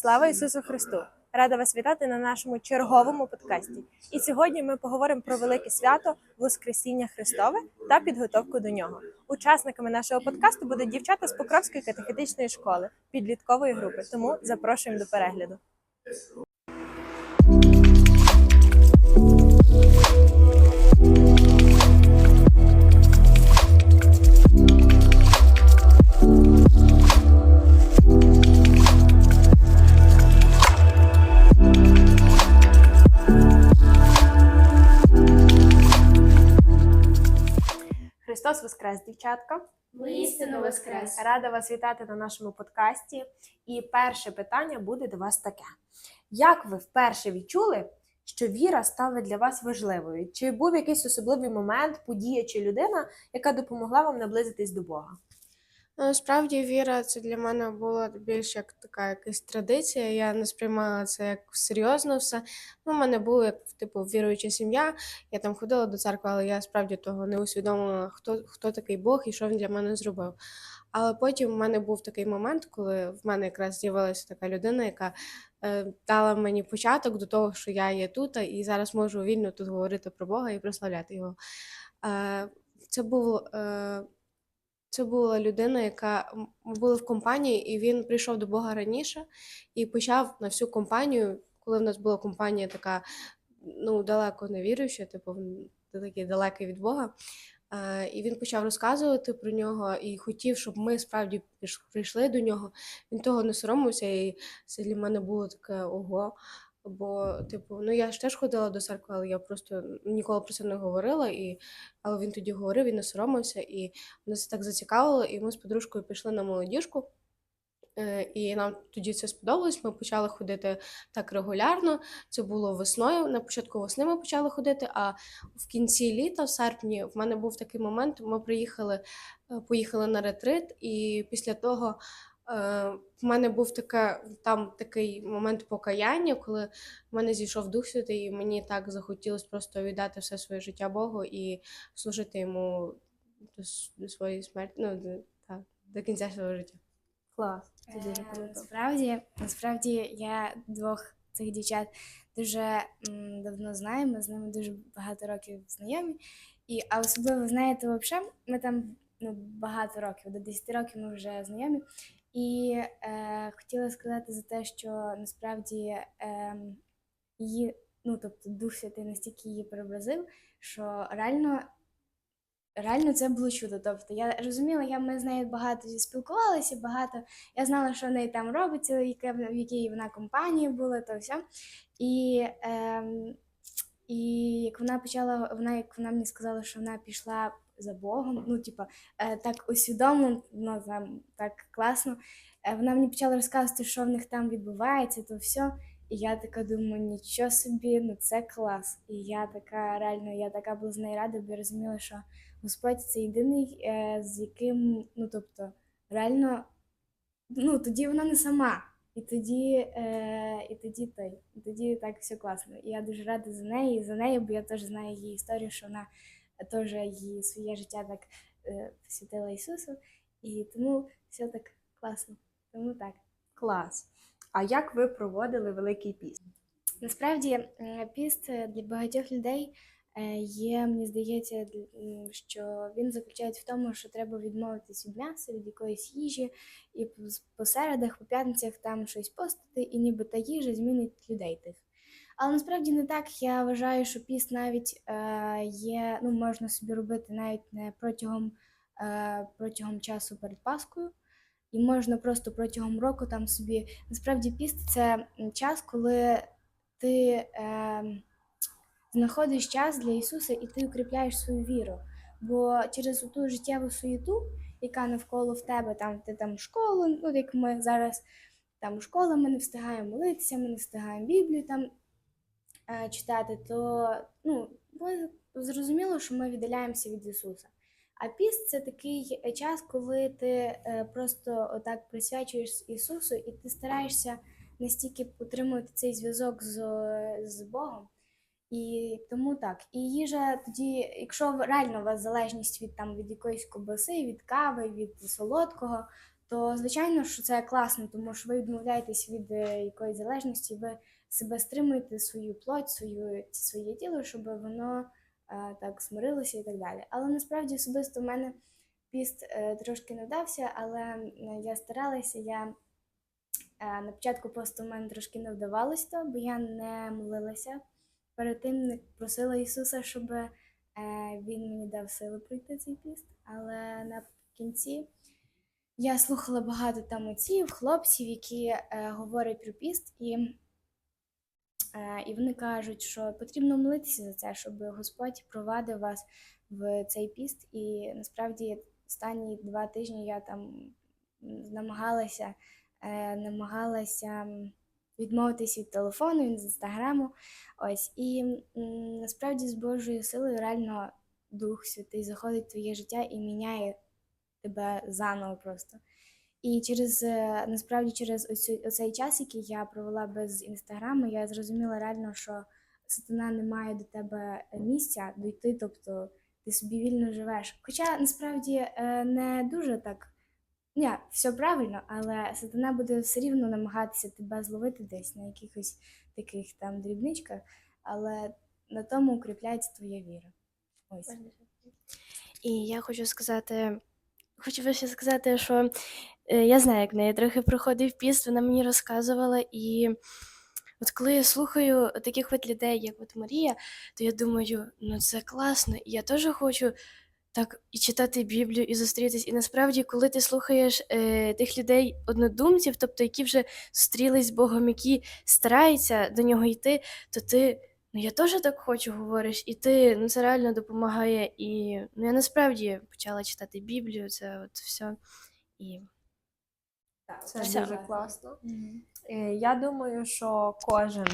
Слава Ісусу Христу! Рада вас вітати на нашому черговому подкасті. І сьогодні ми поговоримо про велике свято Воскресіння Христове та підготовку до нього. Учасниками нашого подкасту будуть дівчата з Покровської катехетичної школи підліткової групи. Тому запрошуємо до перегляду. Христос Воскрес, дівчатка! Воістину воскрес. Рада вас вітати на нашому подкасті. І перше питання буде до вас таке: як ви вперше відчули, що віра стала для вас важливою? Чи був якийсь особливий момент, подія чи людина, яка допомогла вам наблизитись до Бога? Насправді віра це для мене була більш як така якась традиція. Я не сприймала це як серйозно все. Ну, у мене була як типу віруюча сім'я. Я там ходила до церкви, але я справді того не усвідомила, хто, хто такий Бог і що він для мене зробив. Але потім в мене був такий момент, коли в мене якраз з'явилася така людина, яка е, дала мені початок до того, що я є тут, і зараз можу вільно тут говорити про Бога і прославляти його. Е, це був. Е, це була людина, яка ми були в компанії, і він прийшов до Бога раніше і почав на всю компанію, коли в нас була компанія така ну, далеко не віруюча, типу, такий далекий від Бога. І він почав розказувати про нього і хотів, щоб ми справді прийшли до нього. Він того не соромився, і це для мене було таке ого. Бо, типу, ну я ж теж ходила до церкви, але я просто ніколи про це не говорила. І... Але він тоді говорив, він не соромився, і нас це так зацікавило, і ми з подружкою пішли на молодіжку. Е, І нам тоді це сподобалось. Ми почали ходити так регулярно. Це було весною. На початку весни ми почали ходити. А в кінці літа, в серпні, в мене був такий момент. Ми приїхали, е, поїхали на ретрит, і після того в мене був таке, там такий момент покаяння, коли в мене зійшов Дух Святий, і мені так захотілося просто віддати все своє життя Богу і служити йому до, до своєї смерті, ну, до, так, до кінця свого життя. Клас, це дуже Е, круто. Насправді, насправді я двох цих дівчат дуже м, давно знаю. Ми з ними дуже багато років знайомі. І, а особливо, знаєте, взагалі, ми там ну, багато років, до 10 років ми вже знайомі. І е, хотіла сказати за те, що насправді е, її, ну тобто Дух Святий настільки її преобразив, що реально реально це було чудо. Тобто я розуміла, я ми з нею багато спілкувалися, багато. Я знала, що в неї там робиться, яке в якій вона компанії була, то все. І, ем, і як вона почала, вона як вона мені сказала, що вона пішла за Богом, ну, типа, е, так усвідомлено, ну, там, так класно. Е, вона мені почала розказувати, що в них там відбувається, то все. І я така думаю, нічого собі, ну це клас. І я така реально, я така була з нею рада, бо я розуміла, що Господь це єдиний, е, з яким, ну тобто, реально, ну тоді вона не сама. І тоді, і тоді той, і тоді так все класно. І я дуже рада за неї, і за нею, бо я теж знаю її історію, що вона теж її своє життя так е, посвятила Ісусу. І тому все так класно. Тому так. Клас. А як ви проводили Великий піст? Насправді, е, піст для багатьох людей е, є, мені здається, що він заключається в тому, що треба відмовитись від м'яса, від якоїсь їжі, і по середах, по п'ятницях там щось постити, і ніби та їжа змінить людей тих. Але насправді не так. Я вважаю, що піст навіть е, є, ну, можна собі робити навіть не протягом, е, протягом часу перед Паскою. І можна просто протягом року там собі. Насправді піст це час, коли ти е, знаходиш час для Ісуса і ти укріпляєш свою віру. Бо через ту життєву суєту, яка навколо в тебе, там ти там школу, ну як ми зараз там школа, ми не встигаємо молитися, ми не встигаємо Біблію там читати, то ну, зрозуміло, що ми віддаляємося від Ісуса. А піст це такий е, час, коли ти е, просто отак присвячуєш Ісусу, і ти стараєшся настільки утримувати цей зв'язок з, з Богом. І тому так. І їжа тоді, якщо реально у вас залежність від там від якоїсь ковбаси, від кави, від солодкого, то звичайно, що це класно, тому що ви відмовляєтесь від е, якоїсь залежності, ви себе стримуєте свою плоть, свою, своє тіло, щоб воно е, так смирилося і так далі. Але насправді особисто в мене піст е, трошки не вдався, але я старалася, я е, на початку посту в мене трошки не вдавалось то, бо я не молилася. Перед тим не просила Ісуса, щоб е, Він мені дав сили пройти цей піст. Але наприкінці я слухала багато там отців, хлопців, які е, говорять про піст, і, і вони кажуть, що потрібно молитися за це, щоб Господь провадив вас в цей піст. І насправді останні два тижні я там намагалася, е, намагалася м, відмовитись від телефону, від інстаграму. Ось і насправді з Божою силою реально Дух Святий заходить в твоє життя і міняє тебе заново просто. І через е, насправді через оцей час, який я провела без інстаграму, я зрозуміла реально, що сатана не має до тебе місця дойти, тобто ти собі вільно живеш. Хоча насправді е, не дуже так. Ні, все правильно, але сатана буде все рівно намагатися тебе зловити десь на якихось таких там дрібничках, але на тому укріпляється твоя віра. Ось. І я хочу сказати, хочу лише сказати, що е, я знаю, як в неї трохи проходив піст, вона мені розказувала, і от коли я слухаю таких от людей, як от Марія, то я думаю, ну це класно, і я теж хочу так і читати Біблію, і зустрітись. І насправді, коли ти слухаєш е, тих людей, однодумців, тобто які вже зустрілись з Богом, які стараються до нього йти, то ти. Ну, я теж так хочу, говориш, і ти ну це реально допомагає. І ну я насправді почала читати Біблію, це от все. І Це Все. дуже класно. Е, Я думаю, що кожен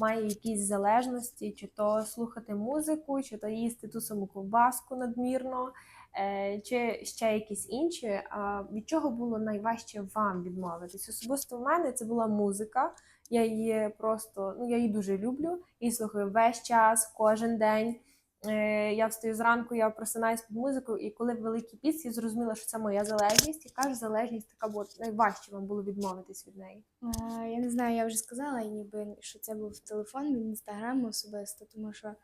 має якісь залежності, чи то слухати музику, чи то їсти ту саму ковбаску надмірно, е, чи ще якісь інші. А від чого було найважче вам відмовитись? Особисто в мене це була музика. Я її просто ну я її дуже люблю і слухаю весь час, кожен день. Е, Я встаю зранку, я просинаюсь під музику, і коли в великий піс, я зрозуміла, що це моя залежність. Яка ж залежність така була найважче вам було відмовитись від неї? Я не знаю, я вже сказала, ніби що це був телефон від інстаграму особисто, тому що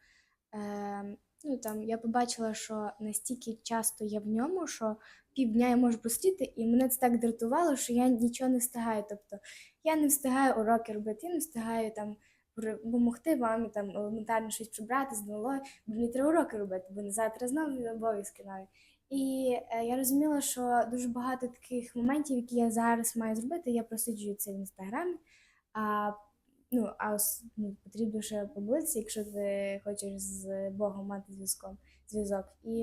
е, ну, там, я побачила, що настільки часто я в ньому, що півдня я можу простіти, і мене це так дратувало, що я нічого не встигаю. Тобто я не встигаю уроки робити, я не встигаю там допомогти мамі там елементарно щось прибрати з долою, бо мені треба уроки робити, бо завтра знову обов'язки нові. І е, я розуміла, що дуже багато таких моментів, які я зараз маю зробити, я просиджую це в інстаграмі. А, ну, а ну, потрібно ще помолитися, якщо ти хочеш з Богом мати зв'язком, зв'язок. І,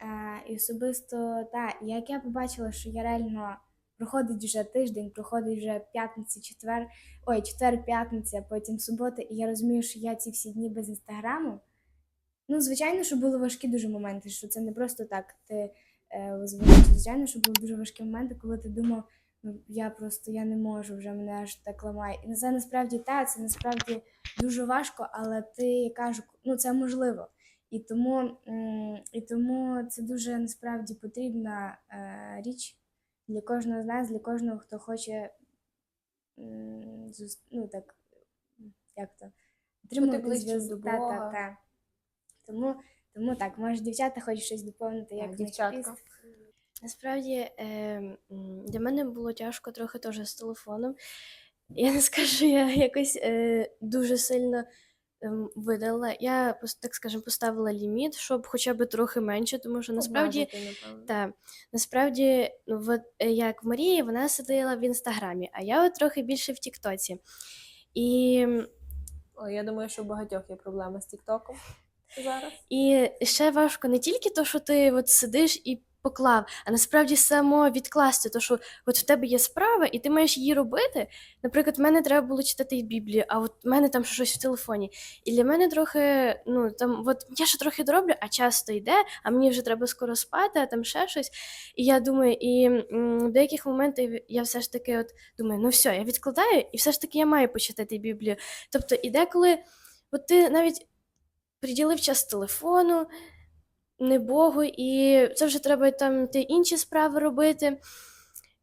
е, і особисто, так, як я побачила, що я реально проходить вже тиждень, проходить вже п'ятниця, четвер, ой, четвер, п'ятниця, потім субота, і я розумію, що я ці всі дні без інстаграму. Ну, звичайно, що були важкі дуже моменти, що це не просто так. Ти е, звичайно, що були дуже важкі моменти, коли ти думав, ну я просто я не можу, вже мене аж так ламає. І це насправді так, це насправді дуже важко, але ти кажу, ну це можливо. І тому, і тому це дуже насправді потрібна е, річ для кожного з нас, для кожного, хто хоче ну, так, як то, отримувати ближчим зв'яз- до та, та, та. Тому, тому так, може, дівчата хочуть щось доповнити, як дівчатка. піст. насправді е, для мене було тяжко трохи теж з телефоном. Я не скажу, я якось е, дуже сильно ем, видала. Я так скажемо, поставила ліміт, щоб хоча б трохи менше, тому що насправді. Обмежити, напевно. Насправді, ну, от, е, як Марія, вона сиділа в інстаграмі, а я от трохи більше в Тіктоці. І, я думаю, що у багатьох є проблема з Тіктоком зараз. і ще важко не тільки то, що ти от сидиш і поклав, а насправді само відкласти, то що от в тебе є справа, і ти маєш її робити. Наприклад, в мене треба було читати Біблію, а от в мене там щось в телефоні. І для мене трохи, ну там, от я ще трохи дороблю, а час то йде, а мені вже треба скоро спати, а там ще щось. І я думаю, і в деяких моментах я все ж таки от думаю, ну все, я відкладаю, і все ж таки я маю почитати Біблію. Тобто, і деколи, от ти навіть приділив час телефону, не Богу, і це вже треба там ти інші справи робити.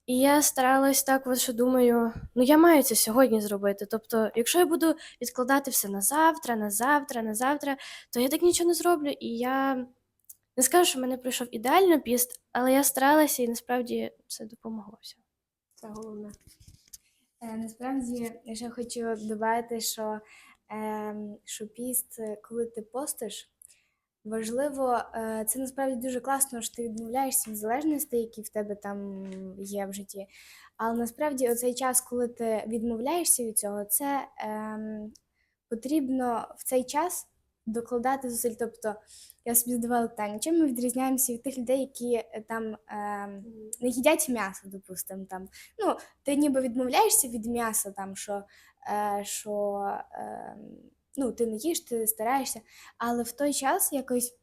І я старалась так, от, що думаю, ну я маю це сьогодні зробити. Тобто, якщо я буду відкладати все на завтра, на завтра, на завтра, то я так нічого не зроблю. І я не скажу, що мене пройшов ідеально піст, але я старалася і насправді це допомогло все. Це головне. Е, Насправді, я ще хочу додати, що, ем, що піст, е, коли ти постиш, важливо, е, це насправді дуже класно, що ти відмовляєшся від залежностей, які в тебе там є в житті. Але насправді оцей час, коли ти відмовляєшся від цього, це ем, потрібно в цей час докладати зусиль. Тобто, я собі задавала питання, чим ми відрізняємося від тих людей, які е, там ем, не їдять м'ясо, допустимо, там. Ну, ти ніби відмовляєшся від м'яса, там, що, е, що е, ну, ти не їш, ти стараєшся, але в той час якось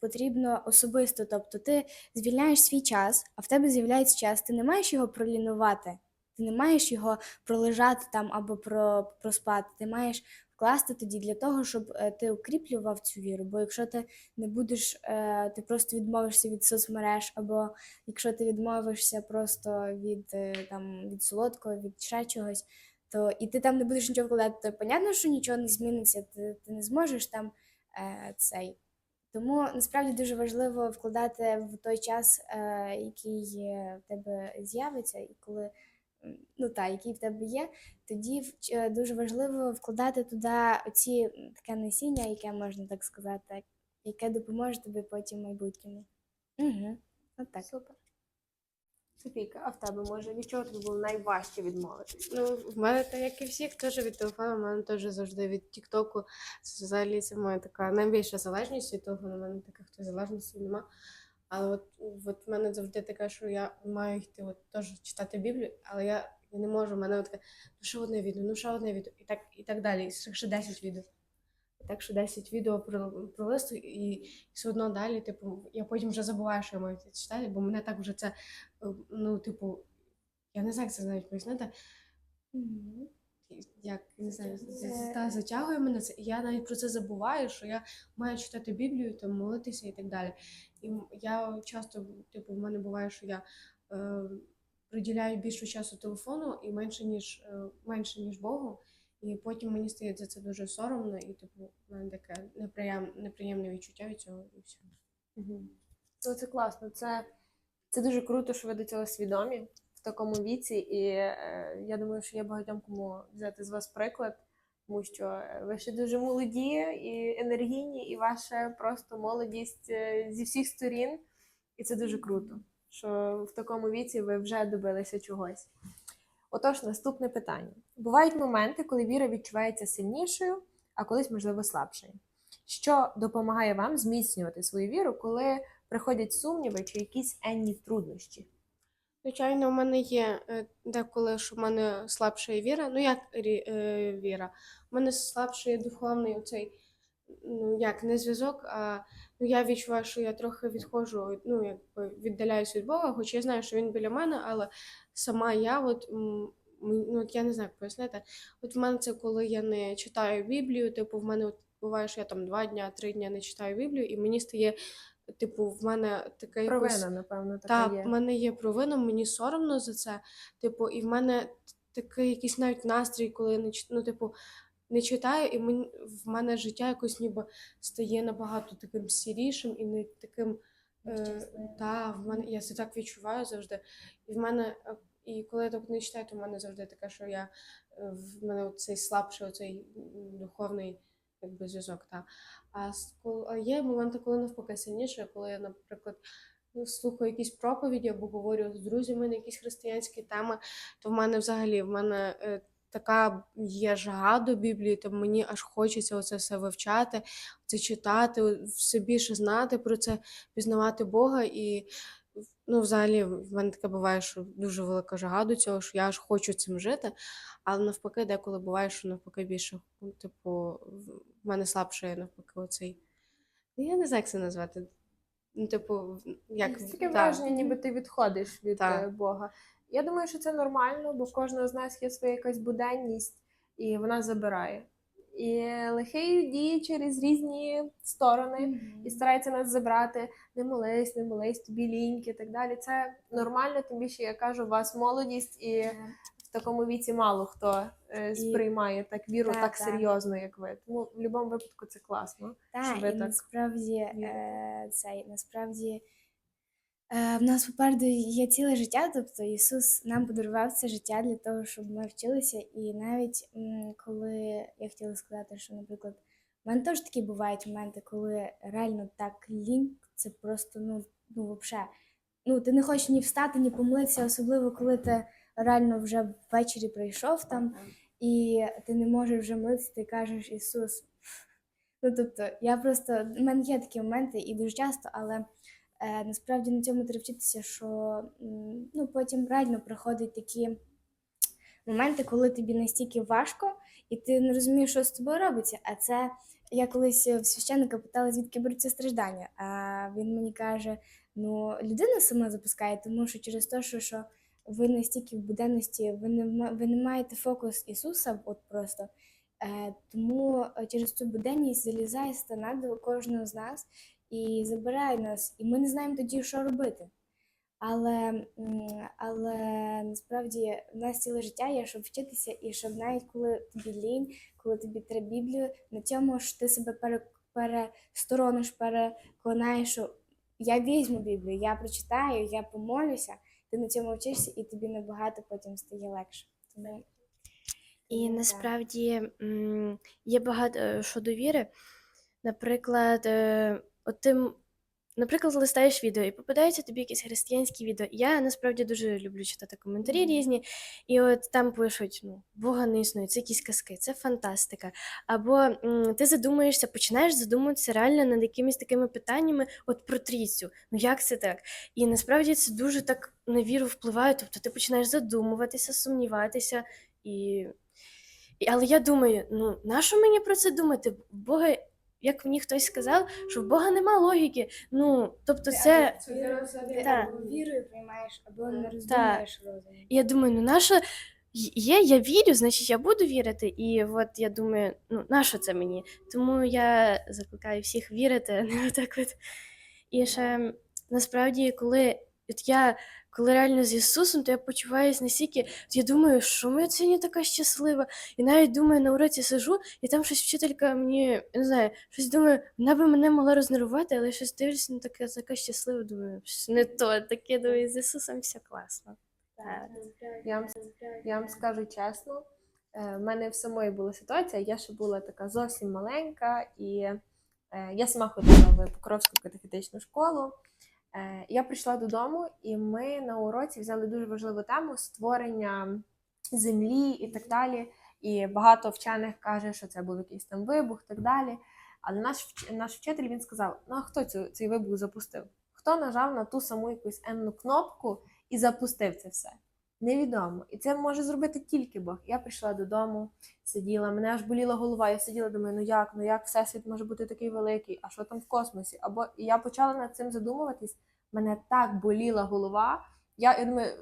потрібно особисто. Тобто ти звільняєш свій час, а в тебе з'являється час, ти не маєш його пролінувати, ти не маєш його пролежати там або про, проспати. Ти маєш вкласти тоді для того, щоб е, ти укріплював цю віру. Бо якщо ти не будеш, е, ти просто відмовишся від соцмереж, або якщо ти відмовишся просто від, е, там, від солодкого, від ще чогось, то і ти там не будеш нічого вкладати, то понятно, що нічого не зміниться, ти, ти не зможеш там е, цей. Тому насправді дуже важливо вкладати в той час, е, який е, в тебе з'явиться, і коли ну та, який в тебе є, тоді дуже важливо вкладати туди оці таке насіння, яке можна так сказати, яке допоможе тобі потім в майбутньому. Угу. От так. Супер. Софійка, а в тебе може від чого тобі було найважче відмовитися? Ну, в мене так, як і всіх, теж від телефону, в мене теж завжди від Тіктоку. Взагалі це моя така найбільша залежність від того, на мене таких хто залежності нема. Але от, от в мене завжди таке, що я маю йти от теж читати Біблію, але я, я не можу. В мене от таке, ну ще одне відео, ну ще одне відео, і так, і так далі. І ще 10 відео. Так що 10 відео про, про листу, і все одно далі, типу, я потім вже забуваю, що я маю це читати, бо мене так вже це, е, ну, типу, я не знаю, як це навіть пояснити. Як не знаю, та затягує мене це. Я навіть про це забуваю, що я маю читати Біблію, там молитися і так далі. І я часто, типу, в мене буває, що я е, приділяю більше часу телефону і менше ніж е, менше ніж Богу. І потім мені стає за це дуже соромно, і типу в мене таке неприєм, неприємне відчуття від цього і все. Угу. Ну, це класно. Це, це дуже круто, що ви до цього свідомі в такому віці. І е, я думаю, що є багатьом кому взяти з вас приклад, тому що е, ви ще дуже молоді і енергійні, і ваша просто молодість е, зі всіх сторін. І це дуже круто, що в такому віці ви вже добилися чогось. Отож, наступне питання. Бувають моменти, коли віра відчувається сильнішою, а колись, можливо, слабшою. Що допомагає вам зміцнювати свою віру, коли приходять сумніви чи якісь енні труднощі? Звичайно, у мене є е, деколи, що в мене слабша віра. Ну як е, віра? У мене слабший духовний оцей, ну як не зв'язок, а ну я відчуваю, що я трохи відходжу, ну якби віддаляюсь від Бога, хоч я знаю, що він біля мене, але сама я, от ну от я не знаю, як пояснити. От в мене це коли я не читаю Біблію, типу, в мене от буває, що я там два дня, три дня не читаю Біблію, і мені стає, типу, в мене таке якось. Провина, напевно, така Так, є. в мене є провина, мені соромно за це. Типу, і в мене такий якийсь навіть настрій, коли я не чит- ну, типу, не читаю, і мені, в мене життя якось ніби стає набагато таким сірішим і не таким. Е, та, в мене я це так відчуваю завжди. І в мене, е, і коли я так не читаю, то в мене завжди таке, що я е, в мене цей слабший, оцей духовний якби, зв'язок. Та. А с- кол- а є моменти, коли навпаки сильніше, коли я, наприклад, ну, слухаю якісь проповіді або говорю з друзями на якісь християнські теми, то в мене взагалі в мене е, така є жага до Біблії, то мені аж хочеться оце все вивчати, це читати, все більше знати про це, пізнавати Бога. І ну, взагалі в мене таке буває, що дуже велика жага до цього, що я аж хочу цим жити. Але навпаки, деколи буває, що навпаки більше, ну, типу, в мене слабше навпаки оцей. Ну, я не знаю, як це назвати. Ну, типу, як Таке та. враження, ніби ти відходиш від Так. е, Бога. Я думаю, що це нормально, бо в кожного з нас є своя якась буденність, і вона забирає. і лихий діє через різні сторони і старається нас забрати. Не молись, не молись, тобі ліньки і так далі. Це нормально, тим більше я кажу, у вас молодість, і в такому віці мало хто е, сприймає так віру Так, так так. серйозно, як ви. Тому в будь-якому випадку це класно. Так, що ви і так насправді е, цей насправді в нас попереду є ціле життя, тобто Ісус нам подарував це життя для того, щоб ми вчилися. І навіть коли я хотіла сказати, що, наприклад, в мене теж такі бувають моменти, коли реально так лінь, це просто ну, ну взагалі. Ну, ти не хочеш ні встати, ні помитися, особливо коли ти реально вже ввечері прийшов там, і ти не можеш вже митися, ти кажеш Ісус. Ну, тобто, я просто, в мене є такі моменти і дуже часто, але е, насправді на цьому треба вчитися, що ну, потім реально приходять такі моменти, коли тобі настільки важко, і ти не розумієш, що з тобою робиться. А це я колись в священника питала, звідки беруться страждання. А він мені каже: ну, людина сама запускає, тому що через те, що, що ви настільки в буденності, ви не, ви не маєте фокус Ісуса, от просто. Е, тому е, через цю буденність залізає стана до кожного з нас і забирає нас, і ми не знаємо тоді, що робити. Але, але насправді в нас ціле життя є, щоб вчитися, і щоб навіть коли тобі лінь, коли тобі треба Біблію, на цьому ж ти себе пере, пересторониш, переконаєш, що я візьму Біблію, я прочитаю, я помолюся, ти на цьому вчишся, і тобі набагато потім стає легше. Тому І так. насправді є багато е, щодо віри. Наприклад, е, от ти, наприклад, листаєш відео і попадається тобі якесь християнське відео. Я насправді дуже люблю читати коментарі різні, і от там пишуть: ну, Бога не існує, це якісь казки, це фантастика. Або м, ти задумуєшся, починаєш задумуватися реально над якимись такими питаннями, от про трійцю. Ну як це так? І насправді це дуже так на віру впливає. Тобто ти починаєш задумуватися, сумніватися. І... і- Але я думаю, ну нащо мені про це думати? Бога, як мені хтось сказав, що в Бога нема логіки. Ну, тобто, це. Або вірою приймаєш, або не розумом. І я думаю, ну нащо є, я вірю, значить я буду вірити. І от я думаю, ну нащо це мені? Тому я закликаю всіх вірити, а не так от. І ще насправді, коли от я коли реально з Ісусом, то я почуваюся настільки. Я думаю, що моя сьогодні така щаслива. І навіть думаю, на уроці сижу, і там щось вчителька мені не знаю, щось думаю, вона би мене могла рознервувати, але щось дивлюся, ну така, така щаслива, думаю, щось не то, таке думаю, з Ісусом все класно. Так. Я вам, я вам скажу чесно, е, в мене в самої була ситуація, я ще була така зовсім маленька, і е, я сама ходила в Покровську катехетичну школу. Е, Я прийшла додому, і ми на уроці взяли дуже важливу тему створення землі і так далі. І багато вчених каже, що це був якийсь там вибух і так далі. Але наш, наш вчитель він сказав: ну а хто цю, цей вибух запустив? Хто нажав на ту саму якусь енну кнопку і запустив це все? Невідомо. І це може зробити тільки Бог. Я прийшла додому, сиділа, мене аж боліла голова. Я сиділа, думаю, ну як, ну як всесвіт може бути такий великий, а що там в космосі? Або і я почала над цим задумуватись. Мене так боліла голова. Я, я думаю,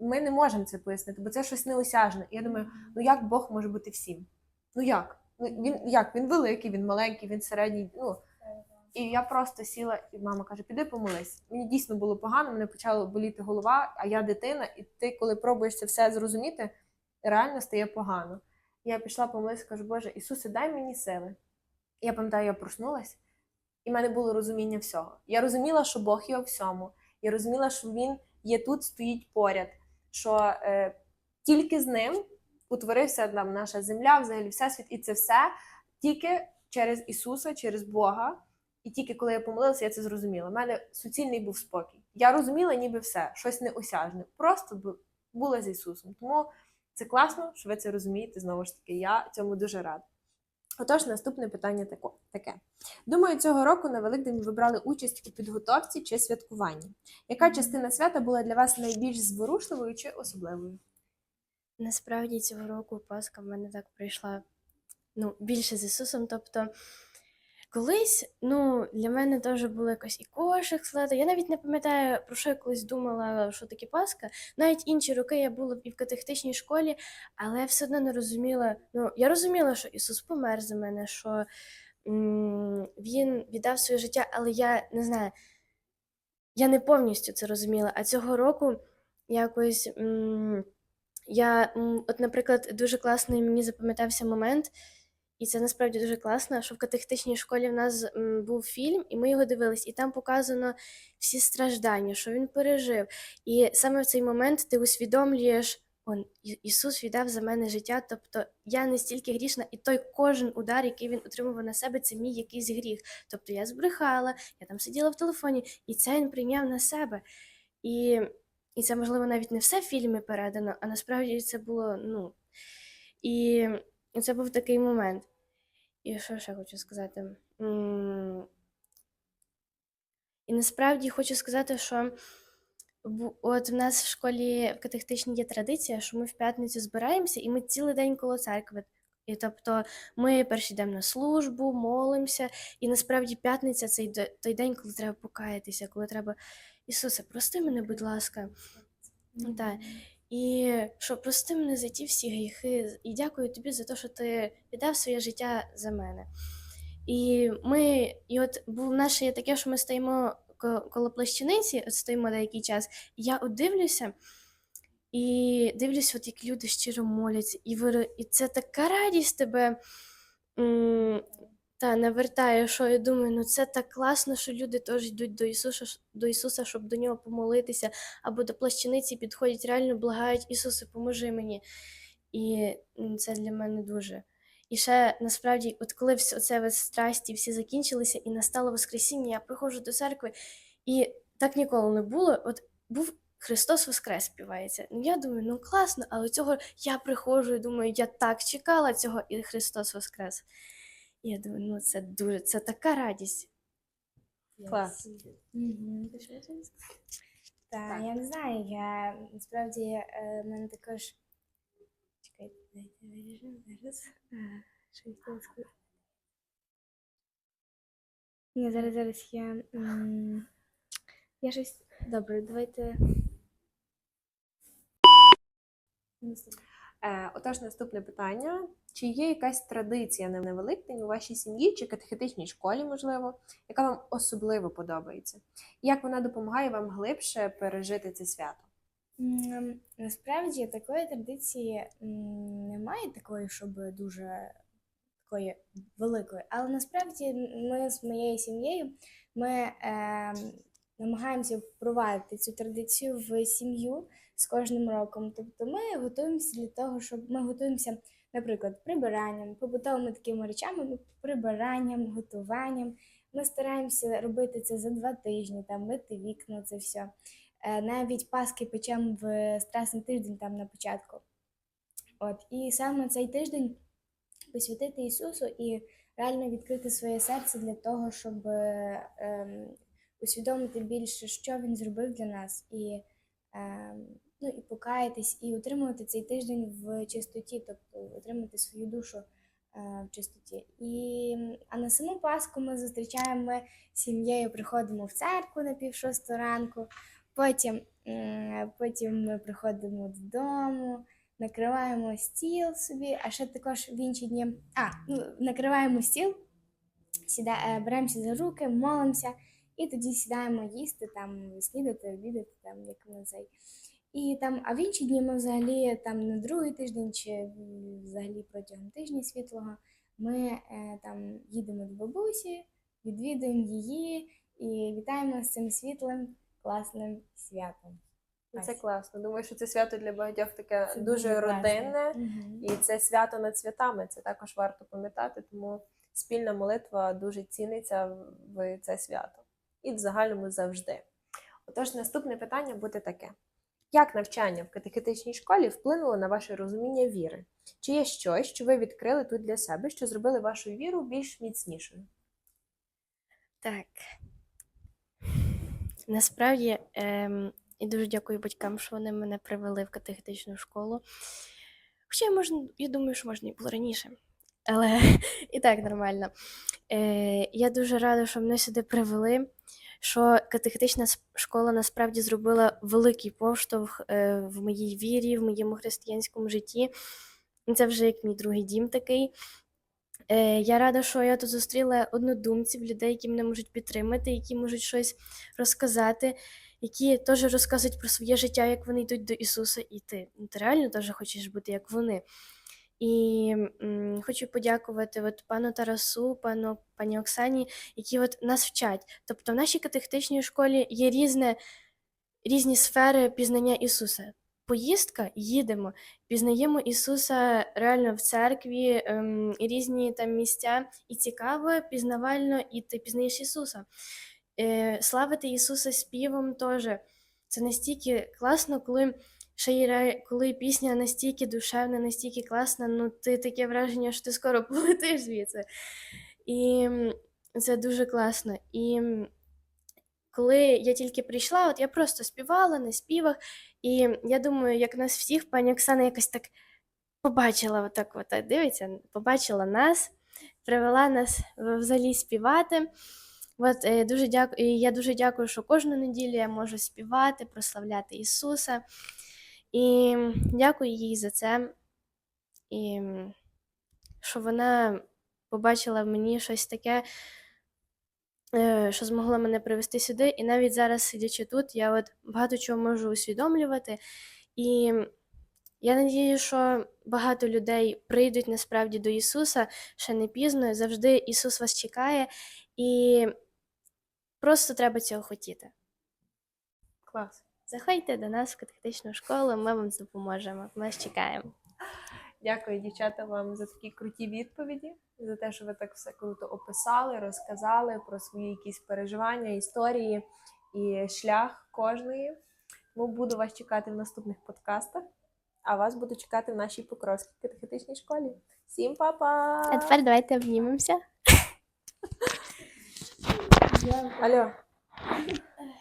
ми не можемо це пояснити, бо це щось неосяжне. І я думаю, ну як Бог може бути всім? Ну як? Ну він як? Він великий, він маленький, він середній. Ну і я просто сіла, і мама каже: піди помолись. Мені дійсно було погано, мене почала боліти голова, а я дитина, і ти, коли пробуєш це все зрозуміти, реально стає погано. Я пішла помолитися, кажу, Боже, Ісусе, дай мені сили. Я пам'ятаю, я проснулась, і в мене було розуміння всього. Я розуміла, що Бог є у всьому. Я розуміла, що Він є тут, стоїть поряд, що е, тільки з ним утворився там наша земля, взагалі всесвіт, і це все тільки через Ісуса, через Бога. І тільки коли я помолилася, я це зрозуміла. У мене суцільний був спокій. Я розуміла, ніби все, щось неосяжне. Просто була з Ісусом. Тому це класно, що ви це розумієте. Знову ж таки, я цьому дуже рада. Отож, наступне питання таке. Думаю, цього року на Великдень ви брали участь у підготовці чи святкуванні. Яка частина свята була для вас найбільш зворушливою чи особливою? Насправді цього року Пасха в мене так прийшла ну, більше з Ісусом. Тобто Колись, ну, для мене теж було якось і кошик складати. Я навіть не пам'ятаю, про що я колись думала, що таке Пасха. Навіть інші роки я була і в катехетичній школі, але я все одно не розуміла. Ну, я розуміла, що Ісус помер за мене, що м, Він віддав своє життя, але я не знаю, я не повністю це розуміла. А цього року якось м, я, от, наприклад, дуже класний мені запам'ятався момент. І це насправді дуже класно, що в катехетичній школі в нас був фільм, і ми його дивились, і там показано всі страждання, що він пережив. І саме в цей момент ти усвідомлюєш, он, Ісус віддав за мене життя, тобто я не стільки грішна, і той кожен удар, який він отримував на себе, це мій якийсь гріх. Тобто я збрехала, я там сиділа в телефоні, і це він прийняв на себе. І, і це, можливо, навіть не все в фільмі передано, а насправді це було, ну. І і це був такий момент. І що ще хочу сказати? М, І насправді хочу сказати, що от в нас в школі в катехетичній є традиція, що ми в п'ятницю збираємося і ми цілий день коло церкви. І тобто ми перші йдемо на службу, молимося, і насправді п'ятниця це той день, коли треба покаятися, коли треба Ісусе, прости мене, будь ласка. Так. І що прости мене за ті всі гріхи, і дякую тобі за те, що ти віддав своє життя за мене. І ми, і от був наше є таке, що ми стоїмо коло плащаниці, от стоїмо деякий час, і я от дивлюся, і дивлюсь, от як люди щиро моляться, і, і це така радість тебе та навертає, що я думаю, ну це так класно, що люди теж йдуть до Ісуса, до Ісуса, щоб до нього помолитися, або до плащаниці підходять, реально благають, Ісусе, поможи мені. І це для мене дуже. І ще насправді, от коли оце страсті всі закінчилися, і настало Воскресіння, я приходжу до церкви, і так ніколи не було. От був Христос Воскрес співається. Ну я думаю, ну класно, але цього я приходжу і думаю, я так чекала цього, і Христос Воскрес. Я думаю, ну це дуже, це така радість. Клас. Мгм. Та, я не знаю, я насправді е, в мене також. Чекайте, дайте виріжемо зараз. Що я хотіла сказати? Ні, зараз, зараз я. Я щось. Добре, давайте. Е, отож, наступне питання: чи є якась традиція на Великдень у вашій сім'ї чи катехетичній школі, можливо, яка вам особливо подобається? Як вона допомагає вам глибше пережити це свято? Насправді такої традиції немає такої, щоб дуже такої великої. Але насправді ми з моєю сім'єю ми е, намагаємося впровадити цю традицію в сім'ю з кожним роком. Тобто ми готуємося для того, щоб ми готуємося, наприклад, прибиранням, побутовими такими речами, ну, прибиранням, готуванням. Ми стараємося робити це за два тижні, там мити вікна, це все. Е, Навіть паски печемо в Страсний тиждень там на початку. От, і саме цей тиждень посвятити Ісусу і реально відкрити своє серце для того, щоб е, ем, усвідомити більше, що Він зробив для нас, і, ем, ну, і покаятись, і утримувати цей тиждень в чистоті, тобто утримати свою душу е, в чистоті. І, а на саму Пасху ми зустрічаємо сім'єю, приходимо в церкву на пів шостого ранку. Потім, потім ми приходимо додому, накриваємо стіл собі, а ще також в інші дні. А, ну, накриваємо стіл, сіда, е, беремося за руки, молимося, і тоді сідаємо їсти, там, снідати, обідати, там, як на цей. І там, а в інші дні ми взагалі там на другий тиждень чи взагалі протягом тижня світлого ми е, там їдемо до бабусі, відвідуємо її і вітаємо з цим світлим класним святом. Ну, Це класно. Думаю, що це свято для багатьох таке Це дуже родинне, Мгм. і це свято над святами. Це також варто пам'ятати, тому спільна молитва дуже ціниться в це свято. І в загальному завжди. Отож, наступне питання буде таке: як навчання в катехетичній школі вплинуло на ваше розуміння віри? Чи є щось, що ви відкрили тут для себе, що зробили вашу віру більш міцнішою? Так. Насправді, ем, і дуже дякую батькам, що вони мене привели в катехетичну школу. Хоча можна, я думаю, що можна і було раніше. Але і так нормально. Е, я дуже рада, що мене сюди привели. Що катехетична школа насправді зробила великий поштовх е, в моїй вірі, в моєму християнському житті. Це вже як мій другий дім такий. Е, я рада, що я тут зустріла однодумців, людей, які мене можуть підтримати, які можуть щось розказати, які теж розказують про своє життя, як вони йдуть до Ісуса, і ти, ну, ти реально теж хочеш бути як вони. І м, хочу подякувати от пану Тарасу, пану пані Оксані, які от нас вчать. Тобто в нашій катехетичній школі є різне, різні сфери пізнання Ісуса. Поїздка їдемо, пізнаємо Ісуса реально в церкві, ем, різні там місця, і цікаво, пізнавально, і ти пізнаєш Ісуса. Е, славити Ісуса співом теж. Це настільки класно, коли ще й коли пісня настільки душевна, настільки класна, ну ти таке враження, що ти скоро полетиш звідси. І це дуже класно. І коли я тільки прийшла, от я просто співала на співах, і я думаю, як нас всіх, пані Оксана якось так побачила, отак, отак дивиться, побачила нас, привела нас в залі співати. От, е, дуже дякую, я дуже дякую, що кожну неділю я можу співати, прославляти Ісуса. І дякую їй за це. І що вона побачила в мені щось таке, е, що змогла мене привести сюди. І навіть зараз, сидячи тут, я от багато чого можу усвідомлювати. І я надію, що багато людей прийдуть насправді до Ісуса ще не пізно. Завжди Ісус вас чекає, і просто треба цього хотіти. Клас. Заходьте до нас в катехетичну школу, ми вам допоможемо. Ми вас чекаємо. Дякую, дівчата, вам за такі круті відповіді, за те, що ви так все круто описали, розказали про свої якісь переживання, історії і шлях кожної. Тому буду вас чекати в наступних подкастах, а вас буду чекати в нашій Покровській катехетичній школі. Всім па-па! А тепер давайте обнімемося. Алло.